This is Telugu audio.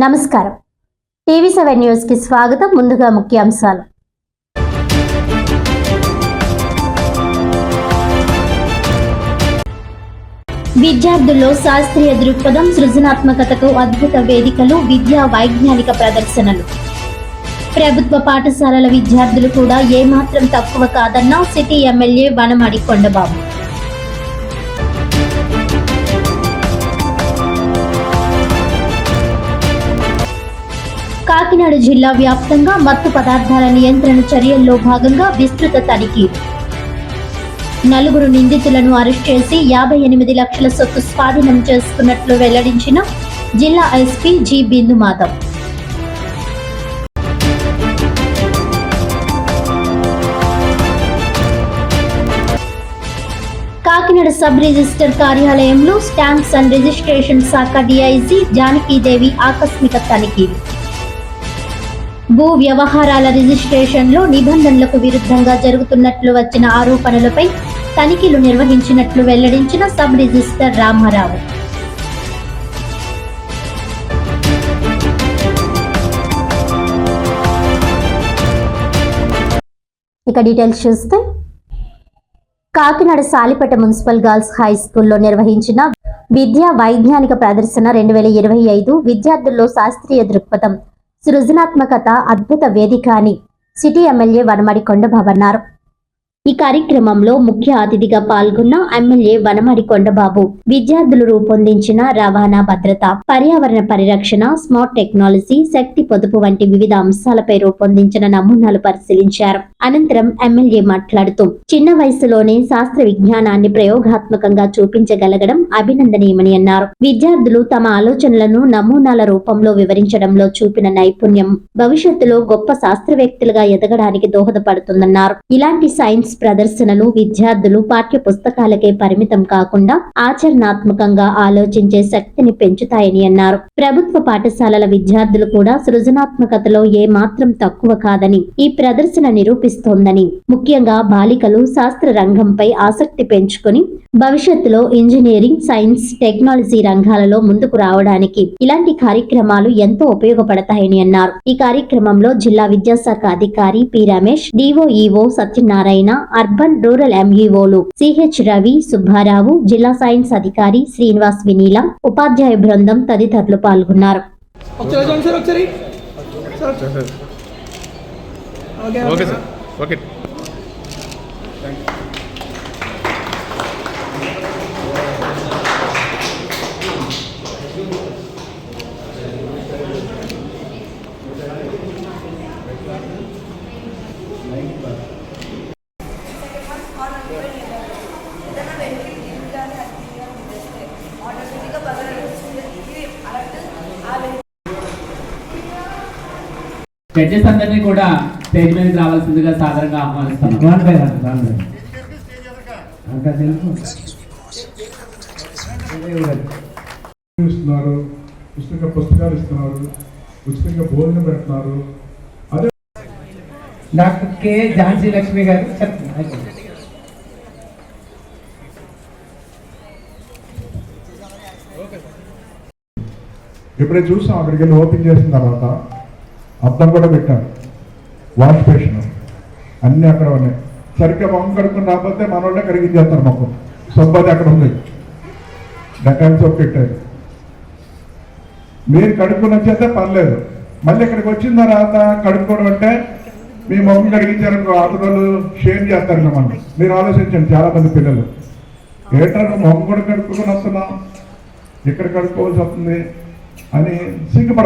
నమస్కారం. టీవీ సెవెన్ న్యూస్కి స్వాగతం. ముందుగా ముఖ్యాంశాలు. విద్యార్థుల్లో శాస్త్రీయ దృక్పథం సృజనాత్మకతకు అద్భుత వేదికలు విద్యా వైజ్ఞానిక ప్రదర్శనలు. ప్రభుత్వ పాఠశాలల విద్యార్థులు కూడా ఏమాత్రం తక్కువ కాదన్న సిటీ ఎమ్మెల్యే వనమడి కొండబాబు. కాకినాడ జిల్లా వ్యాప్తంగా మత్తు పదార్థాల నియంత్రణ చర్యల్లో భాగంగా విస్తృత తనిఖీ. నలుగురు నిందితులను అరెస్ట్ చేసి యాభై ఎనిమిది లక్షల సొత్తు స్వాధీనం చేసుకున్నట్లు వెల్లడించిన జిల్లా SP G Bindu Madhav Kakinada sub register కార్యాలయంలో స్టాంప్స్ అండ్ రిజిస్ట్రేషన్ శాఖ డిఐజీ జానకీదేవి ఆకస్మిక తనిఖీ. భూ వ్యవహారాల రిజిస్ట్రేషన్లో నిబంధనలకు విరుద్ధంగా జరుగుతున్నట్లు వచ్చిన ఆరోపణలపై తనిఖీలు నిర్వహించినట్లు వెల్లడించిన సబ్ రిజిస్టర్ రామారావు. ఇక డీటెయిల్స్ చూస్తే Kakinada Salipeta municipal girls high స్కూల్లో నిర్వహించిన విద్యా వైజ్ఞానిక ప్రదర్శన రెండు వేల ఇరవై ఐదు విద్యార్థుల్లో శాస్త్రీయ దృక్పథం సృజనాత్మకత అద్భుత వేదిక అని సిటీ ఎమ్మెల్యే వనమడి కొండబాబు అన్నారు ఈ కార్యక్రమంలో ముఖ్య అతిథిగా పాల్గొన్న ఎమ్మెల్యే వనమడి కొండబాబు విద్యార్థులు రూపొందించిన రవాణా భద్రత పర్యావరణ పరిరక్షణ స్మార్ట్ టెక్నాలజీ శక్తి పొదుపు వంటి వివిధ అంశాలపై రూపొందించిన నమూనాలు పరిశీలించారు. అనంతరం ఎమ్మెల్యే మాట్లాడుతూ చిన్న వయసులోనే శాస్త్ర విజ్ఞానాన్ని ప్రయోగాత్మకంగా చూపించగలగడం అభినందనీయమని అన్నారు. విద్యార్థులు తమ ఆలోచనలను నమూనాల రూపంలో వివరించడంలో చూపిన నైపుణ్యం భవిష్యత్తులో గొప్ప శాస్త్రవేత్తలుగా ఎదగడానికి దోహదపడుతుందన్నారు. ఇలాంటి సైన్స్ ప్రదర్శనలు విద్యార్థులు పాఠ్య పుస్తకాలకే పరిమితం కాకుండా ఆచరణాత్మకంగా ఆలోచించే శక్తిని పెంచుతాయని అన్నారు. ప్రభుత్వ పాఠశాలల విద్యార్థులు కూడా సృజనాత్మకతలో ఏ మాత్రం తక్కువ కాదని ఈ ప్రదర్శన నిరూపిస్తోందని ముఖ్యంగా బాలికలు శాస్త్ర రంగంపై ఆసక్తి పెంచుకొని భవిష్యత్తులో ఇంజనీరింగ్ సైన్స్ టెక్నాలజీ రంగాలలో ముందుకు రావడానికి ఇలాంటి కార్యక్రమాలు ఎంతో ఉపయోగపడతాయని అన్నారు. ఈ కార్యక్రమంలో జిల్లా విద్యాశాఖ అధికారి P Ramesh DOEO Satyanarayana urban rural ఎంఈఓలు CH Ravi Subbarao జిల్లా సైన్స్ అధికారి శ్రీనివాస్ వినీల ఉపాధ్యాయ బృందం తదితరులు పాల్గొన్నారు. ఓకే. ఓకే. జడ్జెస్ అందరినీ కూడా స్టేజ్ మీదకి రావాల్సిందిగా సాధారణంగా ఆహ్వానిస్తాను అంతా తెలుసు ఇస్తున్నారు ఉచితంగా పుస్తకాలు ఇస్తున్నారు ఉచితంగా భోజనం పెడుతున్నారు. అదే డాక్టర్ కె ఝాన్సీ లక్ష్మి గారు అయిపోయింది. ఎప్పుడైతే చూసాం అక్కడికి వెళ్ళి ఓపెన్ చేసిన తర్వాత అద్దం కూడా పెట్టారు. వాష్ బేషన్ అన్నీ అక్కడ ఉన్నాయి. సరిగ్గా మొహం కడుక్కుని రాకపోతే మన వాళ్ళే కడిగించేస్తారు మొక్కం సొంపది అక్కడ ఉంది. డకాల్ సొప్పు పెట్టారు మీరు కడుక్కుని వచ్చేస్తే పర్లేదు. మళ్ళీ ఇక్కడికి వచ్చిన తర్వాత కడుక్కోవడం అంటే మీ మొహం కడిగించారనుకో ఆటోలు షేర్ చేస్తారు మనం మీరు ఆలోచించండి చాలా మంది పిల్లలు. ఏటర్ మొహం కూడా కడుక్కొని వస్తున్నాం ఇక్కడ కడుక్కోవాల్సి వస్తుంది అని సిగ్గుపడ